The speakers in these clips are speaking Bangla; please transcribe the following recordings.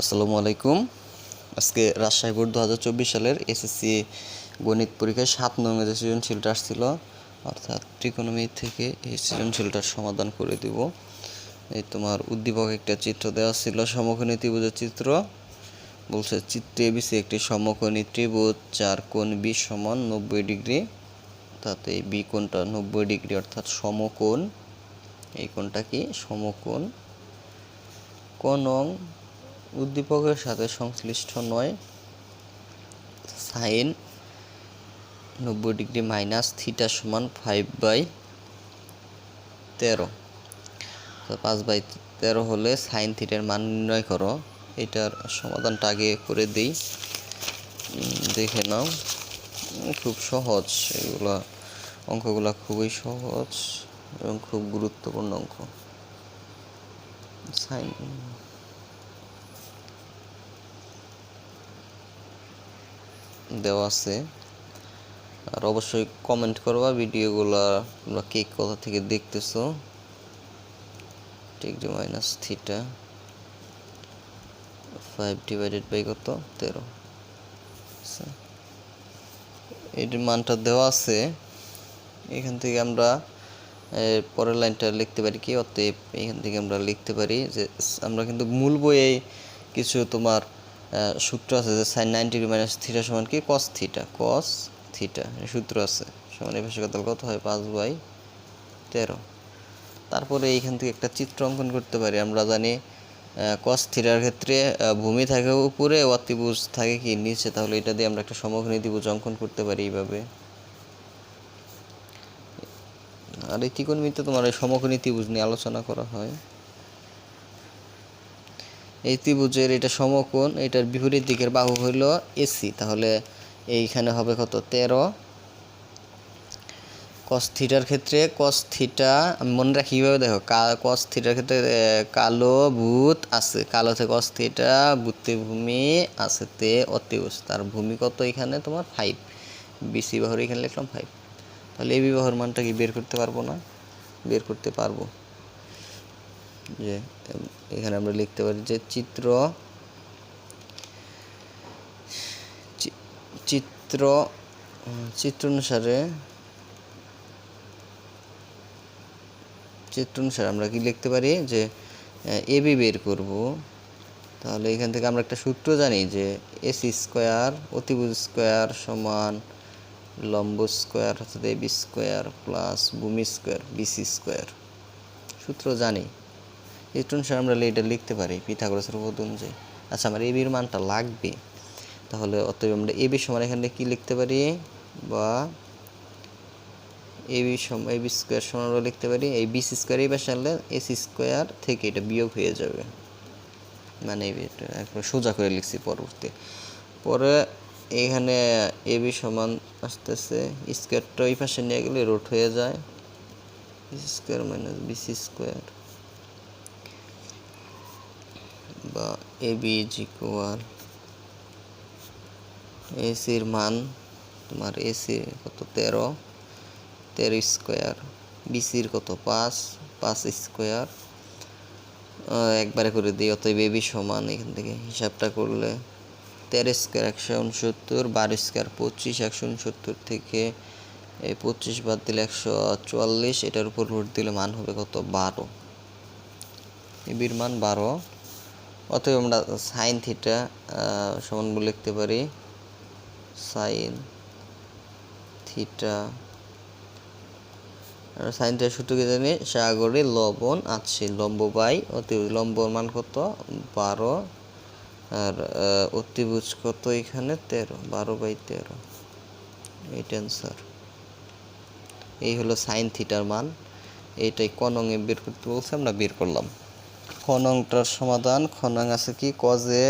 আসসালামু আলাইকুম। আজকে রাজশাহী বোর্ড দু হাজার চব্বিশ সালের এসএসসি গণিত পরীক্ষায় সাত নম্বর যে সৃজনশীলটা আসছিল, অর্থাৎ ত্রিকোণমি থেকে এই সৃজনশীলটার সমাধান করে দিব। এই তোমার উদ্দীপক একটা চিত্র দেওয়া ছিল, সমকোণী ত্রিভুজের চিত্র। বলছে, চিত্রে এবিসি একটি সমকোণী ত্রিভুজ, যার কোণ বি সমান নব্বই ডিগ্রি। তাতে এই বি কোণটা নব্বই ডিগ্রি, অর্থাৎ সমকোণ। এই কোণটা কি? সমকোণ। কোন উদ্দীপকের সাথে সংশ্লিষ্ট নয়। সাইন নব্বই ডিগ্রি মাইনাস থিটা সমান ফাইভ বাই তেরো। পাঁচ বাই তেরো হলে সাইন থিটার মান নির্ণয় করো। এটার সমাধানটা আগে করে দিই। দেখে নাও। খুব সহজ। এগুলা অঙ্কগুলা খুবই সহজ এবং খুব গুরুত্বপূর্ণ অঙ্ক। সাইন দেওয়া আছে। আর অবশ্যই কমেন্ট করবা ভিডিওগুলা তোমরা কে কোথা থেকে দেখতেছো। Degree minus theta five divided by কত? তেরো। আচ্ছা। এটির মানটা দেওয়া আছে। এখান থেকে আমরা পরের লাইনটা লিখতে পারি কি? অতএব এখান থেকে আমরা লিখতে পারি যে, আমরা কিন্তু মূল বইয়ে কিছু তোমার সূত্র আছে যে সাইন নাইনটি মাইনাস থিটা সমান কি? কস থিটা কস থিটা সূত্র আছে। সমান পাশে কত হয়? পাঁচ বাই তেরো। তারপরে এইখান থেকে একটা চিত্র অঙ্কন করতে পারি। আমরা জানি কস থিটার ক্ষেত্রে ভূমি থাকে উপরে, অতিভুজ থাকে কি? নিচে। তাহলে এটা দিয়ে আমরা একটা সমকোণী ত্রিভুজ অঙ্কন করতে পারি এইভাবে। আর এই ত্রিকোণমিতিতে তোমার এই সমকোণী ত্রিভুজ নিয়ে আলোচনা করা হয়। এই ত্রিভুজের এটা সমকোণ, এটার বিপরীত দিকের বাহু হইল এসি তাহলে এইখানে হবে কত? তেরো। কস থিটার ক্ষেত্রে কস থিটা মনে রাখি কীভাবে দেখো কস থিটার ক্ষেত্রে কালো ভূত আছে, কালোতে কস থিটা ভূতে ভূমি আছে তে অতিভুজ, তার ভূমি কত এখানে? তোমার ফাইভ বিসি বাহুর এখানে লিখলাম ফাইভ তাহলে এই বিবাহর মানটা কি বের করতে পারব না? বের করতে পারব। যে উম, এখানে আমরা লিখতে পারি যে চিত্র চিত্র চিত্র অনুসারে চিত্র অনুসারে আমরা কি লিখতে পারি যে এবি বের করব। তাহলে এখান থেকে আমরা একটা সূত্র জানি যে এসি স্কোয়ার অতিভুজ স্কোয়ার সমান লম্ব স্কোয়ার অর্থাৎ এবি স্কোয়ার প্লাস ভূমি স্কোয়ার বিসি স্কোয়ার। সূত্র জানি। চিত্র অনুসারে আমরা এটা লিখতে পারি, পিথাগোরাসের উপপাদ্য অনুযায়ী। আচ্ছা আমার এবির মানটা লাগবে। তাহলে অতএব আমরা এবি সমান এখানে কি লিখতে পারি? বা এবি সম এবি স্কোয়ার সমান আমরা লিখতে পারি, এই বিসি স্কোয়ার এই পাশে আনলে এসি স্কোয়ার থেকে এটা বিয়োগ হয়ে যাবে। মানে এটা সোজা করে লিখছি পরবর্তী। পরে এখানে এবি সমান আসতেছে, স্কোয়ারটা ওই পাশে নিয়ে গেলে রুট হয়ে যায়। স্কোয়ার মাইনাস বিসি স্কোয়ার বা এবি ইজ ইকুয়াল এসির মান, তোমার এসি কত? তেরো। তেরো স্কোয়ার বিসির কত? পাঁচ। পাঁচ স্কোয়ার একবারে করে দিই, অতএব এবি সমান এখান থেকে হিসাবটা করলে। তেরো স্কোয়ার একশো উনসত্তর। বারো স্কোয়ার পঁচিশ। একশো উনসত্তর থেকে এই পঁচিশ বাদ দিলে একশো চুয়াল্লিশ। এটার উপর রুট দিলে মান হবে কত? বারো। এবির মান বারো। অতএব আমরা সাইন থিটা সমান বলে লিখতে পারি সাইন থিটা সাইন থিটার সূত্র কি জানি সাগরে লবণ আছে, লম্ব বাই অতি লম্বর মান কত? বারো, আর অতিভুজ কত এখানে? তেরো, বারো বাই তেরো। এইটা অ্যান্সার এই হলো সাইন থিটার মান। এইটাই কনঙে বের করতে বলছে, আমরা বের করলাম। খনংটার সমাধান। খনং আছে কি? কজে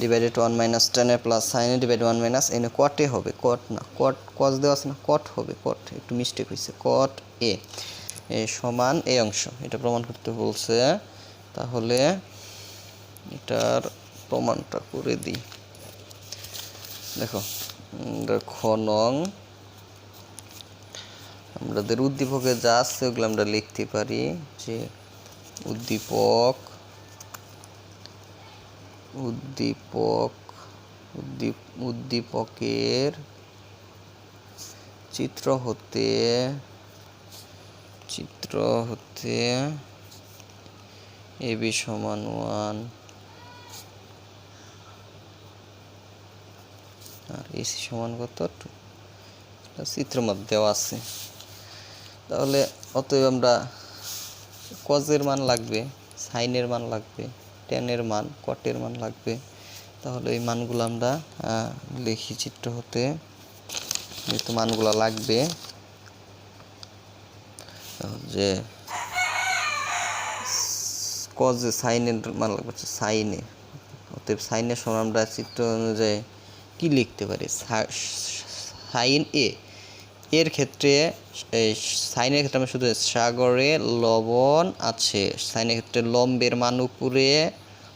ডিভাইডেড ওয়ান মাইনাস টেনের প্লাস সাইনে ডিভাইড ওয়ান মাইনাস এনে কটে হবে। কট না কট কজ দেওয়া আছে না? কট হবে কট একটু মিস্টেক হয়েছে। কট এ এ সমান এই অংশ। এটা প্রমাণ করতে বলছে। তাহলে এটার প্রমাণটা করে দিই। দেখো খনং আমাদের উদ্দীপকে যা আছে ওগুলো আমরা লিখতে পারি যে উদ্দীপক উদ্দীপক, উদ্দীপ, উদ্দীপকের চিত্র হতে চিত্র হতে এ বি সমান ওয়ান। আর এসি সমান কত? চিত্র মধ্যে দেওয়া আছে। তাহলে অতএব আমরা কজের মান লাগবে? সাইনের মান লাগবে, টেনের মান, কটের মান লাগবে। তাহলে এই মানগুলো আমরা লিখি চিত্র হতে। যেহেতু মানগুলো লাগবে যে কজে সাইনের মান লাগবে সাইনে। অতএব সাইনের সময় আমরা চিত্র অনুযায়ী কি লিখতে পারি? সাইন এ এর ক্ষেত্রে, এই সাইনের ক্ষেত্রে আমরা শুধু সাগরে লবণ আছে। সাইনের ক্ষেত্রে লম্বের মান উপরে,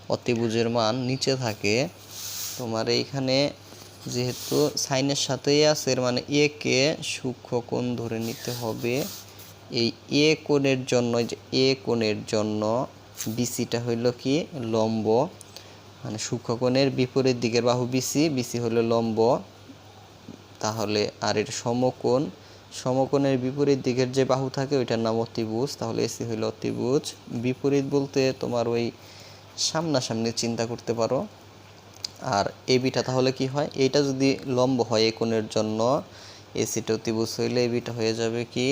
অতিভুজের মান নিচে থাকে। তোমার এইখানে যেহেতু সাইনের সাথেই আছে, এর মানে এ কে সূক্ষ্ম কোণ ধরে নিতে হবে। এই এ কোণের জন্য যে এ কোণের জন্য বিসিটা হইল কি? লম্ব। মানে সূক্ষ্মকোণের বিপরীত দিকের বাহু বিসি বিসি হলো লম্ব। তাহলে আর এর সমকোণ, সমকোণের বিপরীত দিকের যে বাহু থাকে ওইটার নাম অতিভুজ। তাহলে এসি হইল অতিভুজ। বিপরীত বলতে তোমার ওই সামনাসামনি চিন্তা করতে পারো। আর এ বিটা তাহলে কি হয়? এইটা যদি লম্ব হয় এই কোণের জন্য এসিটা অতিভুজ হইলে এ বিটা হয়ে যাবে কি?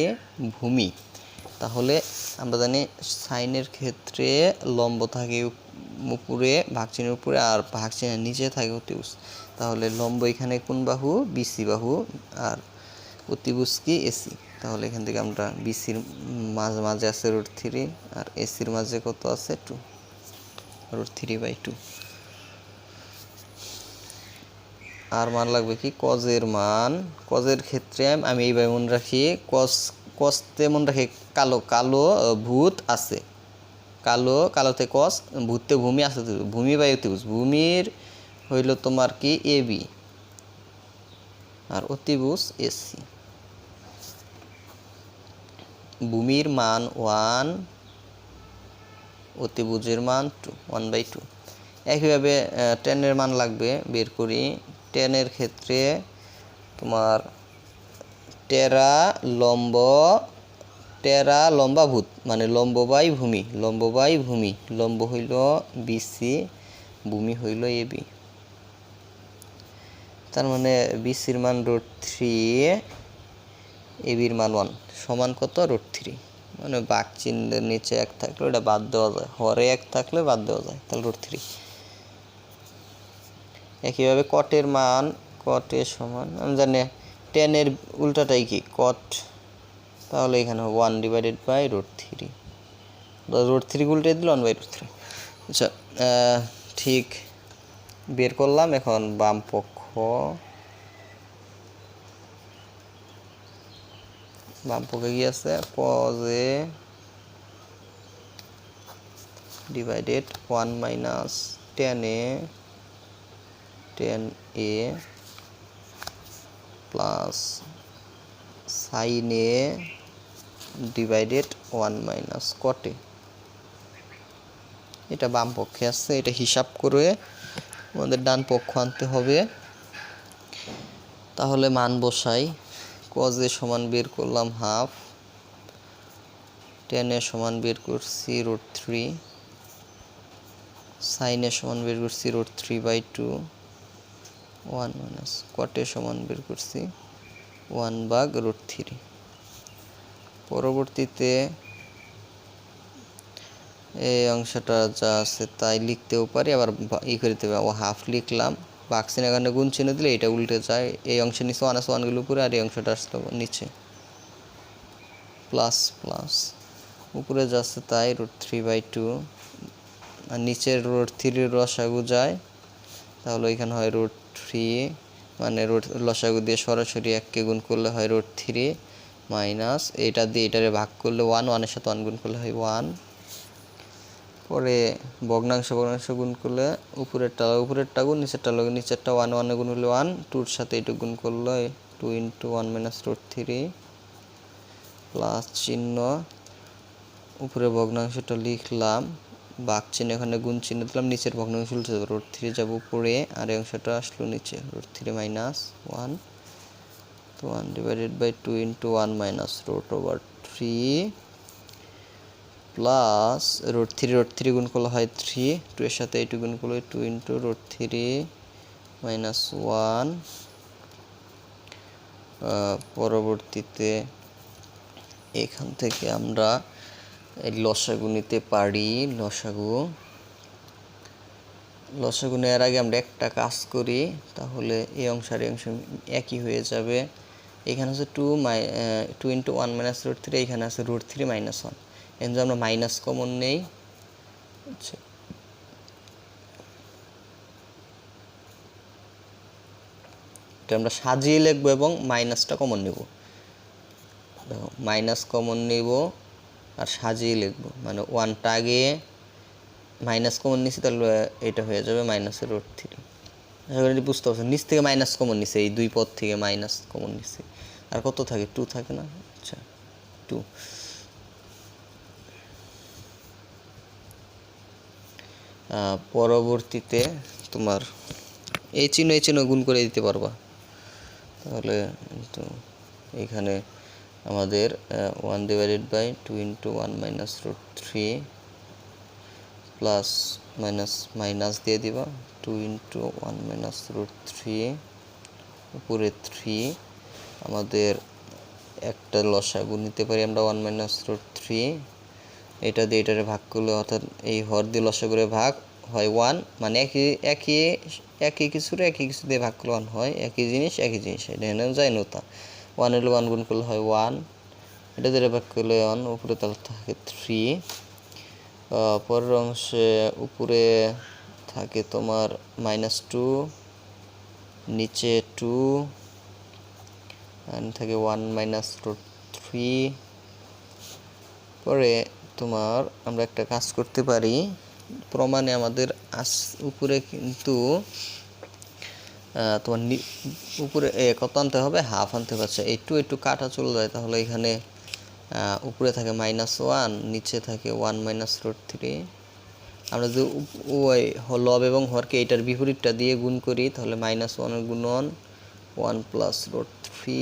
ভূমি। তাহলে আমরা জানি সাইনের ক্ষেত্রে লম্ব থাকে উপরে, ভাগচিনের উপরে আর ভাগচিনের নিচে থাকে অতিভুজ। তাহলে লম্ব এখানে কোন বাহু? বিসি বাহু আর অতিভুজ কি? এসি। তাহলে এখান থেকে আমরা বিসির মাঝে মাঝে আছে রুট থ্রি আর এসির মাঝে কত আছে? Two root three by two আর মান লাগবে কি? কজের মান। কজের ক্ষেত্রে আমি এইভাবে মনে রাখি কস কসতে মনে রাখি কালো কালো, ভূত আছে। কালো, কালোতে কস ভূততে ভূমি আছে ভূমি বা অতিভুজ। ভূমির হইল তোমার কি? এ বি আর অতিভুজ এসি ভূমির মান ওয়ান অতিভুজের মান টু ওয়ান বাই টু একইভাবে টেনের মান লাগবে, বের করি। টেনের ক্ষেত্রে তোমার টেরা, লম্ব টেরা লম্বা ভূত মানে লম্ব বাই ভূমি লম্ব বাই ভূমি, লম্ব হইল বিসি, ভূমি হইল এবি তার মানে বিসির মান রুট থ্রি এবির মান ওয়ান, সমান কত? Root three. মানে বাক চিহ্নের নিচে এক থাকলে ওটা বাদ দেওয়া যায়, হরে এক থাকলে বাদ দেওয়া যায়, তাহলে রুট থ্রি। একইভাবে কটের মান কটের সমান, আমি জানি টেনের উল্টাটাই কি? কট তাহলে এখানে one divided by root three root three উল্টে দিল ওয়ান বাই রুট থ্রি আচ্ছা ঠিক, বের করলাম এখন বাম পক্ষ। বাম পক্ষে কি আছে? কজে ডিভাইডেড ওয়ান মাইনাস টেন এ টেন এ প্লাস সাইন এ ডিভাইডেড ওয়ান মাইনাস কটে। এটা বাম পক্ষে আসছে এটা হিসাব করে আমাদের ডান পক্ষ আনতে হবে। তাহলে মান বসাই কজে সমান বের করলাম হাফ টেনের সমান বের করছি রুট থ্রি সাইনের সমান বের করছি root three by two one minus কটের সমান বের করছি ওয়ান বাগ রুট থ্রি পরবর্তীতে এই অংশটা যা আছে তাই লিখতেও পারি। আবার ই করে পারি ও হাফ লিখলাম। বাক্সিন এখানে গুণ চিহ্ন দিলে এটা উল্টে যায়। এই অংশের নিচে ওয়ান আছে ওয়ানগুলো উপরে আর এই অংশটা আসলো নিচে। প্লাস প্লাস উপরে যা আছে তাই রুট থ্রি বাই টু আর নিচের রুট থ্রির রসাগু যায়। তাহলে এখানে হয় রুট থ্রি মানে রুট লসাগু দিয়ে সরাসরি এককে গুণ করলে হয় রুট থ্রি মাইনাস, এটা দিয়ে এটারে ভাগ করলে ওয়ান ওয়ানের সাথে ওয়ান গুণ করলে হয় ওয়ান পরে ভগ্নাংশ ভগ্নাংশ গুণ করলে উপরেরটা উপরেরটা গুণ, নিচেরটা লগে নিচেরটা ওয়ান ওয়ানে গুণ হলে ওয়ান টুর সাথে এইটুকু গুণ করলে two into one minus root three plus চিহ্ন, উপরে ভগ্নাংশটা লিখলাম বাঘ চিহ্ন, এখানে গুণ চিহ্ন দিলাম, নিচের ভগ্নাংশ রুট থ্রি যাব উপরে, আর অংশটা আসলো নিচে রুট থ্রি মাইনাস ওয়ান তো one divided by two into one minus root over three plus root three root three গুণ করলে হয় থ্রি টু এর সাথে এইটু গুণ করলে two into root three minus one পরবর্তীতে এখান থেকে আমরা লসাগু নিতে পারি, লসাগু। লসাগু নেওয়ার আগে আমরা একটা কাজ করি, তাহলে এই অংশ আর এই অংশ একই হয়ে যাবে। এখানে হচ্ছে টু মাই two into one minus root three এখানে আছে রুট থ্রি মাইনাস ওয়ান এখানে যদি আমরা মাইনাস কমন নেই। আচ্ছা। এটা আমরা সাজিয়ে লিখব এবং মাইনাসটা কমন নেব। দেখো মাইনাস কমন নেব আর সাজিয়ে লিখব। মানে ওয়ানটা আগে মাইনাস কমন নিছি, তাহলে এটা হয়ে যাবে মাইনাসের রোড থ্রি বুঝতে পারছ নিচ থেকে মাইনাস কমন নিছে, এই দুই পদ থেকে মাইনাস কমন নিছে। আর কত থাকে টু থাকে না? আচ্ছা টু পরবর্তীতে তোমার এই চিহ্ন এই চিহ্ন গুণ করে দিতে পারবা। তাহলে তো এখানে আমাদের one divided by two into one minus root three plus minus minus দিয়ে দিবা। Two into one minus root three উপরে থ্রি আমাদের একটা লসা লসাগু নিতে পারি আমরা ওয়ান মাইনাস রুট থ্রি এটা দিয়ে এটারে ভাগ করলে অর্থাৎ এই হর দিয়ে লসাগুরে ভাগ হয় ওয়ান মানে একই একই একই কিছুর একই কিছু দিয়ে ভাগ করলে ওয়ান হয়। একই জিনিস একই জিনিস। এটা এনে যায় নতা ওয়ান হলে ওয়ান গুণ করলে হয় ওয়ান এটা দিয়ে ভাগ করলে ওয়ান উপরে তাহলে থাকে থ্রি পরের অংশে উপরে থাকে তোমার মাইনাস টু নিচে টু থাকে ওয়ান মাইনাস রুট থ্রি পরে তোমার আমরা একটা কাজ করতে পারি। প্রমাণে আমাদের আস, উপরে কিন্তু তোমার উপরে কত আনতে হবে? হাফ আনতে পারছে একটু একটু কাটা চলে যায়, তাহলে এখানে উপরে থাকে মাইনাস ওয়ান নিচে থাকে ওয়ান মাইনাস রুট থ্রি আমরা যদি লব এবং হরকে এইটার বিপরীতটা দিয়ে গুণ করি, তাহলে মাইনাস ওয়ানের গুণন ওয়ান প্লাস রুট থ্রি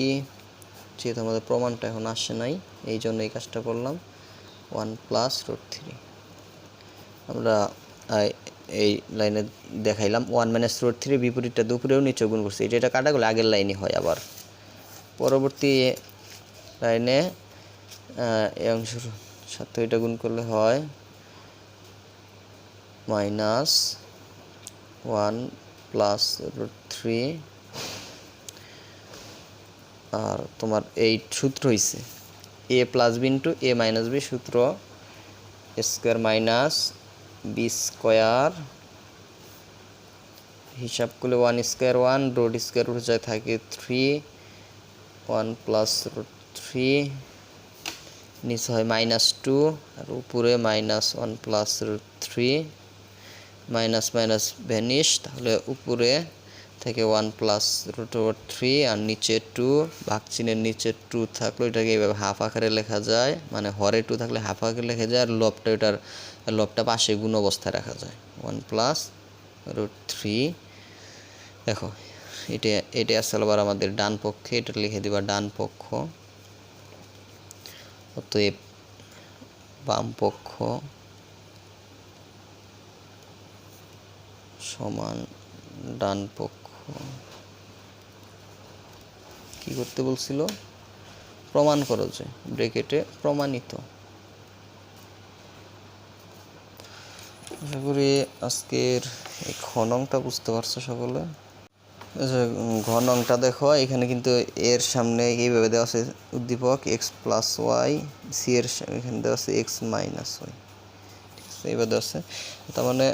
যেহেতু আমাদের প্রমাণটা এখন আসে নাই, এই জন্য এই কাজটা করলাম। ওয়ান প্লাস রুট থ্রি আমরা এই লাইনে দেখাইলাম। ওয়ান মাইনাস রুট থ্রি বিপরীতটা দুপুরেও নিচে গুণ করছি। এটা কাটা গেলে আগের লাইনই হয় আবার। পরবর্তী লাইনে এই অংশের সাথে এটা গুণ করলে হয় minus one plus root three আর তোমার এই সূত্র হয়েছে A plus B into A minus B সূত্র স্কোয়ার মাইনাস বি স্কোয়ার হিসাব করলে one square one root square উঠে যায় থাকে three one plus root three নিচে হয় মাইনাস টু আর উপরে minus one plus root three minus minus vanish তাহলে উপরে থেকে one plus root over three আর নিচে টু ভাগ চিনের নিচে টু থাকলে, এটাকে এইভাবে হাফ আকারে লেখা যায় মানে হরে টু থাকলে হাফ আকারে লেখা যায়, আর লবটা এটার, লবটা পাশে গুণ অবস্থায় রাখা যায়। ওয়ান প্লাস রুট থ্রি দেখো, এটা এটা আসলে আবার আমাদের ডান পক্ষে, এটা লিখে দিবা ডান পক্ষ। অতএব বাম পক্ষ সমান ডান পক্ষ কি করতে বলছিল? প্রমাণ করো যে ব্রেকেটে প্রমাণিত। আশা করি আজকের এই খনংটা বুঝতে পারছ সকলে। ঘনংটা দেখো, এখানে কিন্তু এর সামনে এইভাবে দেওয়া আছে, উদ্দীপক এক্স প্লাস ওয়াই, সি এর এখানে দেওয়া আছে এক্স মাইনাস ওয়াই। ঠিক আছে, এইভাবে দেওয়া আছে। তার মানে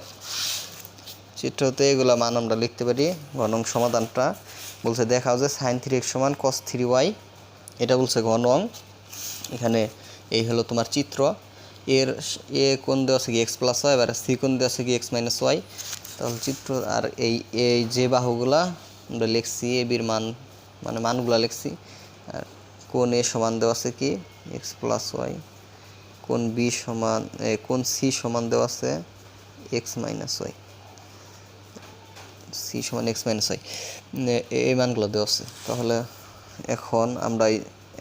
চিত্রতে এগুলো মান আমরা লিখতে পারি। ঘনং সমাধানটা বলছে দেখাও যে সাইন থ্রি এক্স সমান কস থ্রি ওয়াই এটা বলছে ঘনং। এখানে এই হলো তোমার চিত্র। এর এ কোন দেওয়া আছে কি এক্স প্লাস ওয়াই এবার সি কোন দেওয়া আছে কি এক্স মাইনাস ওয়াই তাহলে চিত্র আর এই এই যে বাহুগুলা আমরা লিখছি, এ বির মান মানে মানগুলা লিখছি, আর কোন এ সমান দেওয়া আছে কি এক্স প্লাস ওয়াই কোন বি সমান কোন সি সমান দেওয়া আছে এক্স মাইনাস ওয়াই সি সমান এক্স মাইনাস ওয়াই। এই মানগুলো দেওয়া আছে। তাহলে এখন আমরা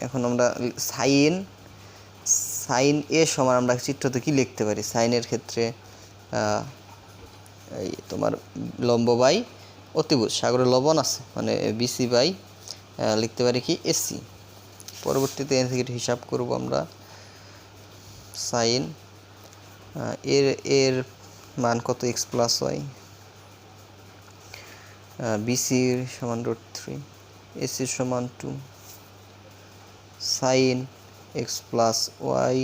এখন আমরা সাইন সাইন এ সমান আমরা চিত্রতে কি লিখতে পারি? সাইনের ক্ষেত্রে এই তোমার লম্ব বাই অতিভুজ, সাগরে লবণ আছে মানে বিসি বাই লিখতে পারি কি? এসি পরবর্তীতে এন থেকে হিসাব করব আমরা। সাইন এর এর মান কত? X plus y. বিসির সমান রুট থ্রি এসির সমান two sine x plus y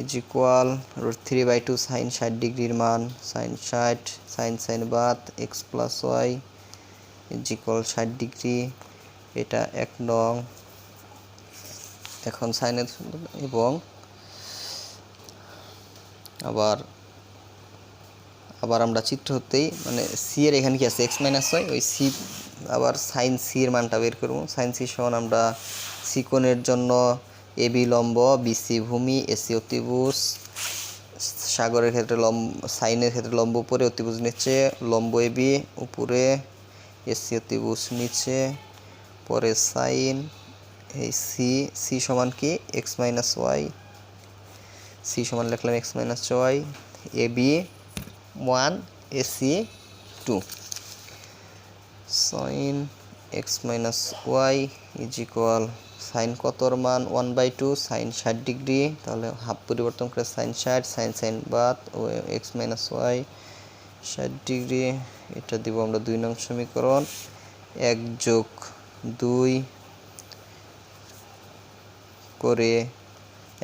is equal root three by two sine ষাট ডিগ্রির মান সাইন ষাট সাইন সাইন বাদ x plus y is equal ষাট ডিগ্রি, এটা এক নং। এখন সাইনের এবং আবার আবার আমরা চিত্র হতেই মানে সি এর এখানে কি আছে? এক্স মাইনাস ওয়াই ওই সি আবার সাইন সি এর মানটা বের করব। সাইন সি সমান আমরা সিকোণের জন্য এ বি লম্ব বিসি ভূমি এসি অতিভুজ, সাগরের ক্ষেত্রে লম্ব, সাইনের ক্ষেত্রে লম্ব, উপরে অতিভুজ নিচে, লম্ব এ বি উপরে এসি অতিভুজ নিচে, পরে সাইন এই সি সি সমান কি? এক্স মাইনাস ওয়াই সি সমান লিখলাম x minus y A B one AC two. Sine x minus y is equal sine কতর মান? ওয়ান বাই টু সাইন ষাট ডিগ্রি। তাহলে হাফ পরিবর্তন করে সাইন ষাট সাইন সাইন বাদ, ও এক্স মাইনাস ওয়াই ষাট ডিগ্রি, এটা দিব আমরা দুই নং সমীকরণ। এক যোগ দুই করে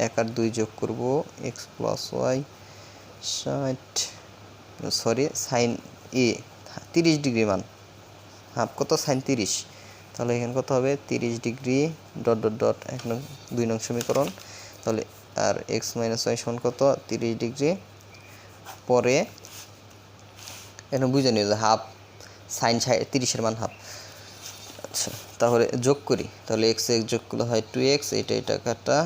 এক আর দুই যোগ করব, এক্স প্লাস ওয়াই ষাট। সরি সাইন এ তিরিশ ডিগ্রি মান। হাফ কত? সাইন তিরিশ। তাহলে এখানে কত হবে? তিরিশ ডিগ্রি ডট ডট ডট, এক নং, দুই নং সমীকরণ। তাহলে আর এক্স মাইনাস ওয়াই সমান কত? তিরিশ ডিগ্রি। পরে, এখানে বুঝে নিও যে হাফ সাইন তিরিশের মান হাফ। আচ্ছা তাহলে যোগ করি। তাহলে এক্স এক্স যোগ করলে হয় টু এক্স এটা এটা কাটা।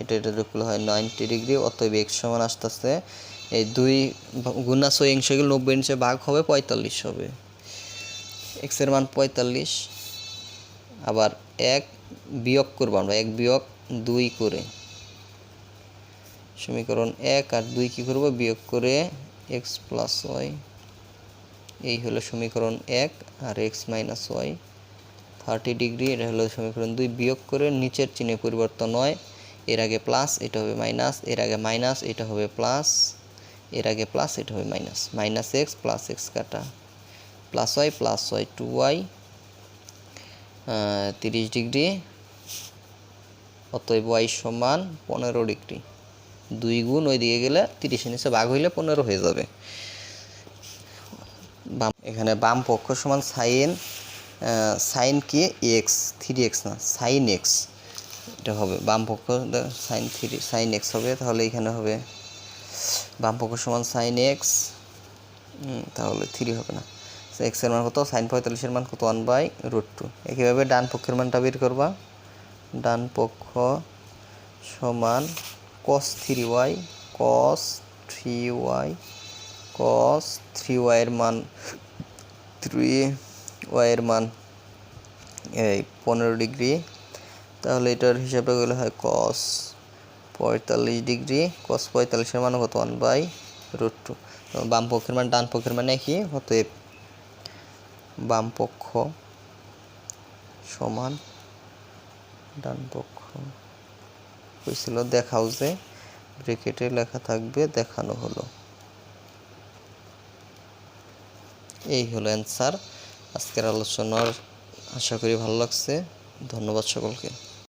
এটা এটা যোগ করলে হয় নাইনটি ডিগ্রি। অতএব এক্স সমান আস্তে আস্তে এই দুই গুণা ছয় অংশ এগুলো নব্বই ইঞ্চে ভাগ হবে, পঁয়তাল্লিশ হবে। এক্সের মান পঁয়তাল্লিশ। আবার এক বিয়োগ করব আমরা, এক বিয়োগ দুই করে। সমীকরণ এক আর দুই কী করব? বিয়োগ করে এক্স প্লাস ওয়াই এই হলো সমীকরণ এক আর x minus y thirty degree এটা হলো সমীকরণ দুই, বিয়োগ করে নিচের চিহ্নে পরিবর্তন হয়। এর আগে প্লাস এটা হবে মাইনাস এর আগে মাইনাস এটা হবে প্লাস এর আগে প্লাস এটা হবে minus minus x plus x কাটা। Plus y plus y two y তিরিশ ডিগ্রি। অতএব ওয়াই সমান পনেরো ডিগ্রি। দুই গুণ ওই দিকে গেলে তিরিশের নিচে ভাগ হইলে পনেরো হয়ে যাবে। বাম এখানে বাম পক্ষ সমান সাইন সাইন কি? এক্স থ্রি এক্স না সাইন এক্স এটা হবে বাম পক্ষ সাইন থ্রি সাইন এক্স হবে। তাহলে এখানে হবে বাম পক্ষ সমান সাইন এক্স তাহলে থ্রি হবে না। এক্সের মান কত? সাইন পঁয়তাল্লিশের মান কত? ওয়ান বাই রুট টু একইভাবে ডান পক্ষের মানটা বের করবা। ডান পক্ষ সমান cos three y cos three y cos three ওয়াইয়ের মান থ্রি ওয়াইয়ের মান, এই পনেরো ডিগ্রি। তাহলে এটার হিসাবে গেলে হয় কস পঁয়তাল্লিশ ডিগ্রি কস পঁয়তাল্লিশের মান কত? ওয়ান বাই রুট টু বাম পক্ষের মান, ডান পক্ষের মানে কি অতএব বাম পক্ষ সমান ডান পক্ষ। হয়েছিল দেখাও যে ব্রেকেটে লেখা থাকবে, দেখানো হলো। এই হলো অ্যান্সার আজকের আলোচনার, আশা করি ভালো লাগছে। ধন্যবাদ সকলকে।